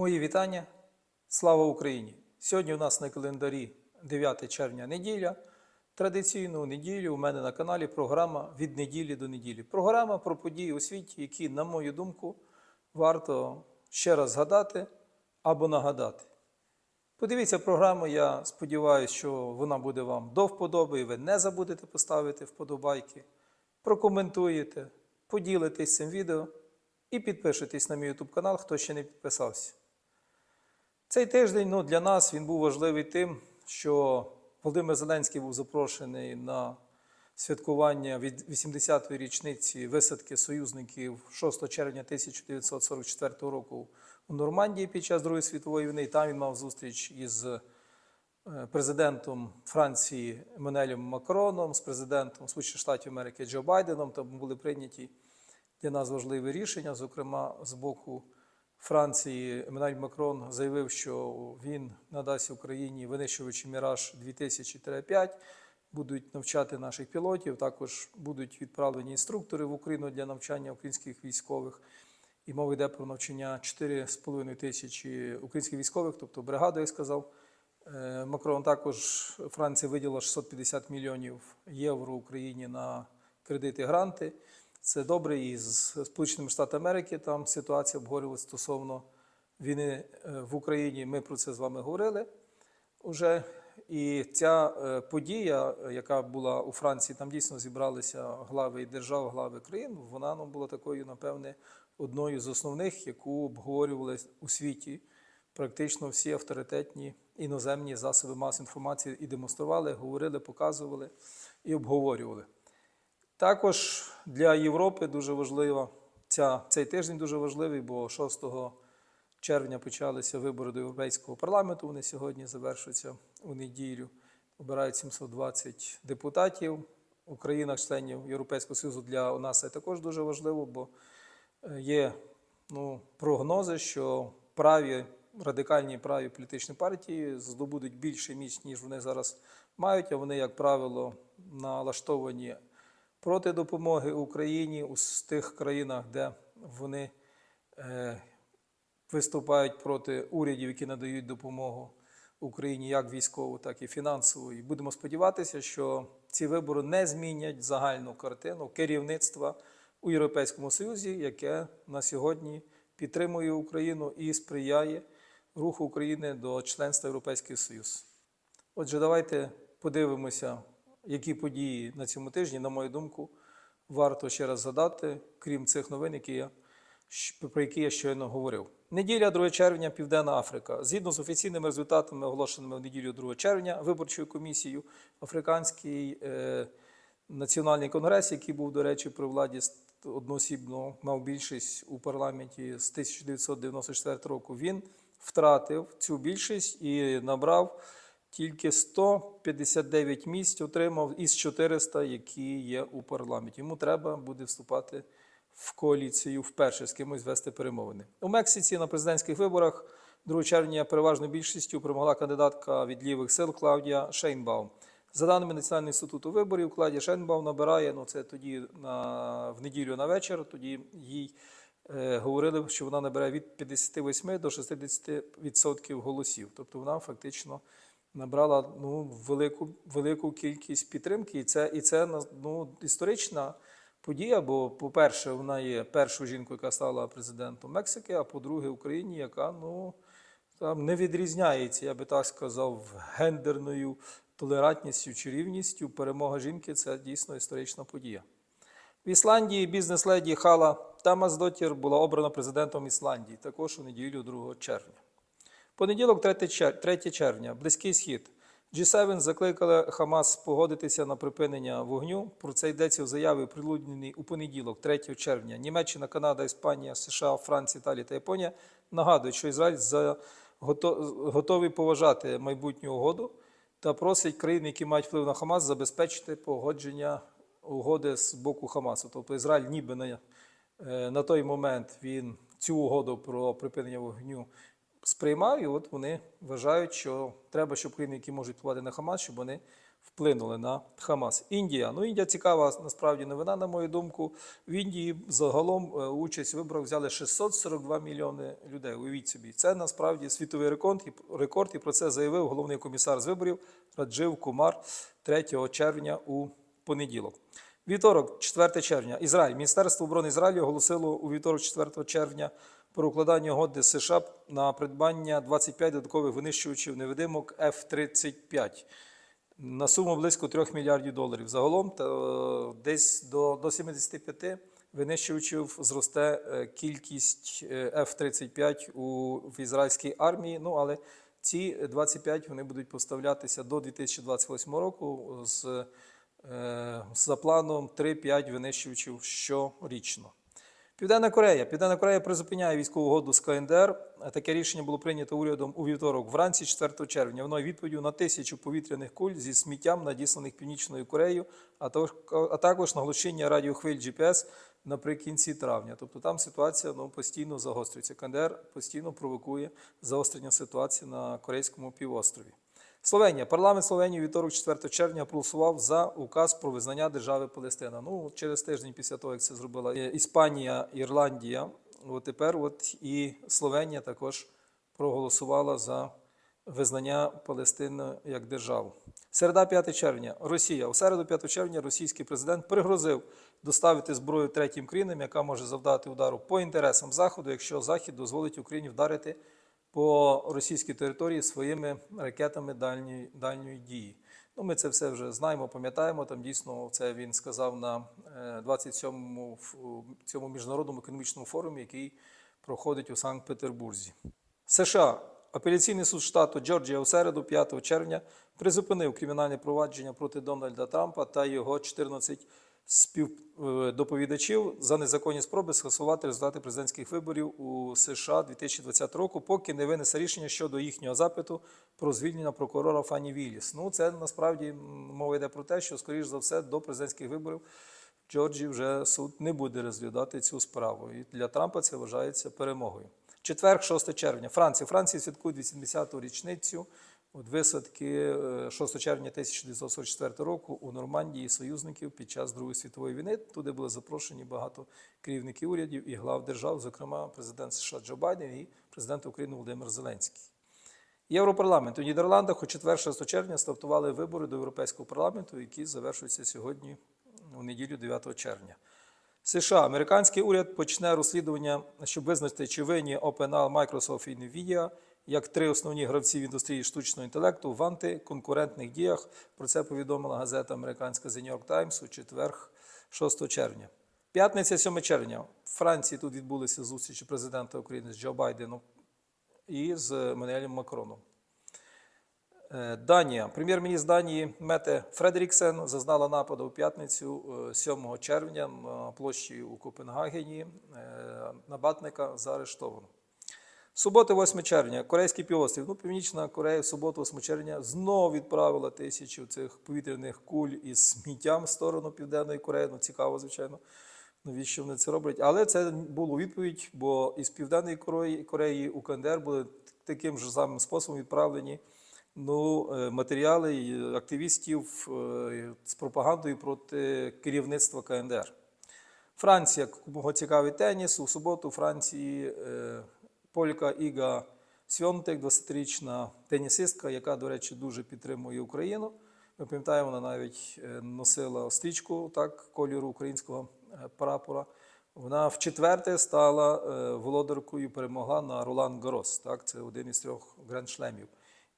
Мої вітання. Слава Україні! Сьогодні у нас на календарі 9 червня неділя. Традиційну неділю у мене на каналі програма від неділі до неділі. Програма про події у світі, які, на мою думку, варто ще раз згадати або нагадати. Подивіться програму, я сподіваюся, що вона буде вам до вподоби, і ви не забудете поставити вподобайки, прокоментуєте, поділитесь цим відео і підпишитесь на мій YouTube канал, хто ще не підписався. Цей тиждень ну, для нас він був важливий тим, що Володимир Зеленський був запрошений на святкування від 80-ї річниці висадки союзників 6 червня 1944 року у Нормандії під час Другої світової війни. Там він мав зустріч із е, президентом Франції Еммануелем Макроном, з президентом Сполучених Штатів Америки Джо Байденом. Там були прийняті для нас важливі рішення, зокрема з боку. Франції Еммануель Макрон заявив, що він надасть Україні винищувачі Міраж 2000-5, будуть навчати наших пілотів. Також будуть відправлені інструктори в Україну для навчання українських військових. І мова йде про навчання 4,5 тисячі українських військових, тобто бригаду, як сказав Е, Макрон. Також Франція виділила 650 мільйонів євро Україні на кредити гранти. Це добре і з Сполученими Штатами Америки там ситуація обговорювалася стосовно війни е, в Україні. Ми про це з вами говорили вже. І ця е, подія, яка була у Франції, там дійсно зібралися глави і держав, глави країн. Вона ну, була такою, напевне, одною з основних, яку обговорювали у світі. Практично всі авторитетні іноземні засоби масової інформації і демонстрували, говорили, показували і обговорювали. Також для Європи дуже важливо ця, цей тиждень дуже важливий, бо 6 червня почалися вибори до Європейського парламенту. Вони сьогодні завершуються у неділю. Обирають 720 депутатів у країнах-членів Європейського Союзу. Для нас це також дуже важливо, бо е, є ну, прогнози, що праві радикальні праві політичні партії здобудуть більше місць, ніж вони зараз мають. А вони, як правило, налаштовані проти допомоги Україні у тих країнах, де вони е, виступають проти урядів, які надають допомогу Україні як військову, так і фінансову. І будемо сподіватися, що ці вибори не змінять загальну картину керівництва у Європейському Союзі, яке на сьогодні підтримує Україну і сприяє руху України до членства Європейський Союз. Отже, давайте подивимося, які події на цьому тижні, на мою думку, варто ще раз згадати, крім цих новин, які я, про які я щойно говорив. Неділя 2 червня, Південна Африка. Згідно з офіційними результатами, оголошеними в неділю 2 червня виборчою комісією, Африканський е, національний конгрес, який був, до речі, при владі одноосібно мав більшість у парламенті з 1994 року, він втратив цю більшість і набрав тільки 159 місць, отримав із 400, які є у парламенті. Йому треба буде вступати в коаліцію вперше з кимось вести перемовини. У Мексиці на президентських виборах 2 червня переважною більшістю перемогла кандидатка від лівих сил Клавдія Шейнбаум. За даними Національного інституту виборів, Клавдія Шейнбаум набирає, ну це тоді на, в неділю на вечір, тоді їй е, говорили, що вона набирає від 58 до 60% голосів. Тобто вона фактично набрала ну, велику, велику кількість підтримки. І це, і це ну, історична подія, бо, по-перше, вона є першою жінкою, яка стала президентом Мексики, а по-друге, Україні, яка ну, там не відрізняється, я би так сказав, гендерною толерантністю чи рівністю. Перемога жінки це дійсно історична подія. В Ісландії бізнес-леді Хала Тамаздотір була обрана президентом Ісландії також у неділю 2 червня. Понеділок, 3 червня, Близький Схід. G7 закликали Хамас погодитися на припинення вогню. Про це йдеться в заяві, прилюдненій у понеділок, 3 червня. Німеччина, Канада, Іспанія, США, Франція, Італія та Японія нагадують, що Ізраїль готовий поважати майбутню угоду та просить країни, які мають вплив на Хамас, забезпечити погодження угоди з боку Хамасу. Тобто Ізраїль ніби на, е, на той момент він цю угоду про припинення вогню сприймав, і от вони вважають, що треба, щоб країни, які можуть впливати на Хамас, щоб вони вплинули на Хамас. Індія. Ну, Індія цікава насправді новина, на мою думку. В Індії загалом е, участь в виборах взяли 642 мільйони людей. Уявіть собі, це насправді світовий рекорд, рекорд, і про це заявив головний комісар з виборів Раджив Кумар 3 червня у понеділок. Вівторок, 4 червня, Ізраїль. Міністерство оборони Ізраїлю оголосило у вівторок, 4 червня, про укладання угоди США на придбання 25 додаткових винищувачів невидимок F-35 на суму близько 3 мільярдів доларів. Загалом та, е, десь до, до 75 винищувачів зросте е, кількість е, F-35 у, в ізраїльській армії. Ну, але ці 25 вони будуть поставлятися до 2028 року з, за планом 3-5 винищувачів щорічно. Південна Корея. Південна Корея призупиняє військову угоду з КНДР. Таке рішення було прийнято урядом у вівторок вранці 4 червня. Воно відповіддю на тисячу повітряних куль зі сміттям, надісланих Північною Кореєю, а також, а також наглушення радіохвиль GPS наприкінці травня. Тобто там ситуація ну, постійно загострюється. КНДР постійно провокує загострення ситуації на Корейському півострові. Словенія. Парламент Словенії вівторок 4 червня проголосував за указ про визнання держави Палестина. Ну, через тиждень після того, як це зробила Іспанія, Ірландія, от тепер от і Словенія також проголосувала за визнання Палестини як державу. Середа 5 червня. Росія. У середу 5 червня російський президент пригрозив доставити зброю третім країнам, яка може завдати удару по інтересам Заходу, якщо Захід дозволить Україні вдарити по російській території своїми ракетами дальньої, дальньої дії. Ну, ми це все вже знаємо, пам'ятаємо. Там дійсно це він сказав на е, 27-му цьому міжнародному економічному форумі, який проходить у Санкт-Петербурзі. США. Апеляційний суд штату Джорджія у середу, 5 червня, призупинив кримінальне провадження проти Дональда Трампа та його 14 співдоповідачів за незаконні спроби скасувати результати президентських виборів у США 2020 року, поки не винесе рішення щодо їхнього запиту про звільнення прокурора Фані Вілліс. Ну, це насправді мова йде про те, що, скоріш за все, до президентських виборів в Джорджії вже суд не буде розглядати цю справу. І для Трампа це вважається перемогою. Четверг, 6 червня. Франція. Франція святкує 80-ту річницю от висадки е, 6 червня 1944 року у Нормандії союзників під час Другої світової війни. Туди були запрошені багато керівників урядів і глав держав, зокрема президент США Джо Байден і президент України Володимир Зеленський. Європарламент у Нідерландах у четвер 6 червня стартували вибори до Європейського парламенту, які завершуються сьогодні у неділю 9 червня. США американський уряд почне розслідування, щоб визначити, чи винні OpenAI, Microsoft і Nvidia як три основні гравці в індустрії штучного інтелекту в антиконкурентних діях. Про це повідомила газета американська The New York Times у четвер 6 червня. П'ятниця 7 червня. В Франції тут відбулися зустрічі президента України з Джо Байденом і з Еммануелем Макроном. Е, Данія. Прем'єр-міністр Данії Мете Фредеріксен зазнала нападу у п'ятницю е, 7 червня на площі у Копенгагені. Е, Набатника заарештовано. Субота, 8 червня, Корейський півострів. Ну, Північна Корея в суботу, 8 червня, знову відправила тисячу цих повітряних куль із сміттям в сторону Південної Кореї. Ну, цікаво, звичайно, навіщо вони це роблять. Але це було відповідь, бо із Південної Кореї, Кореї у КНДР були таким же самим способом відправлені ну, е, матеріали активістів е, з пропагандою проти керівництва КНДР. Франція, кого цікавий теніс. У суботу Франції е, полька Іга Свьонтек, 20-річна тенісистка, яка, до речі, дуже підтримує Україну. Ми пам'ятаємо, вона навіть е, носила стрічку так, кольору українського е, прапора. Вона в четверте стала е, володаркою, перемогла на Ролан Гарос. Так, це один із трьох гранд-шлемів.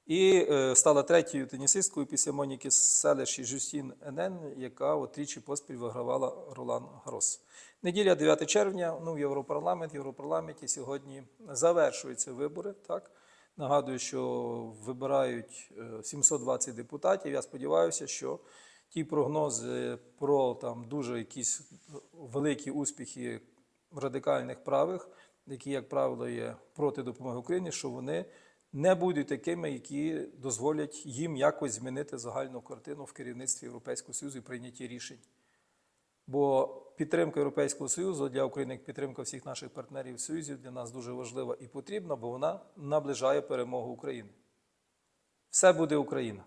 І е, стала третьою тенісисткою після Моніки Селеш і Жюстін Енен, яка от тричі поспіль вигравала Ролан Гарос. Неділя 9 червня, ну, в Європарламент, в Європарламенті сьогодні завершуються вибори. Так? Нагадую, що вибирають е, 720 депутатів. Я сподіваюся, що ті прогнози про там дуже якісь великі успіхи радикальних правих, які, як правило, є проти допомоги Україні, що вони не будуть такими, які дозволять їм якось змінити загальну картину в керівництві Європейського Союзу і прийнятті рішень. Бо підтримка Європейського Союзу для України, як підтримка всіх наших партнерів в Союзі для нас дуже важлива і потрібна, бо вона наближає перемогу України. Все буде Україна.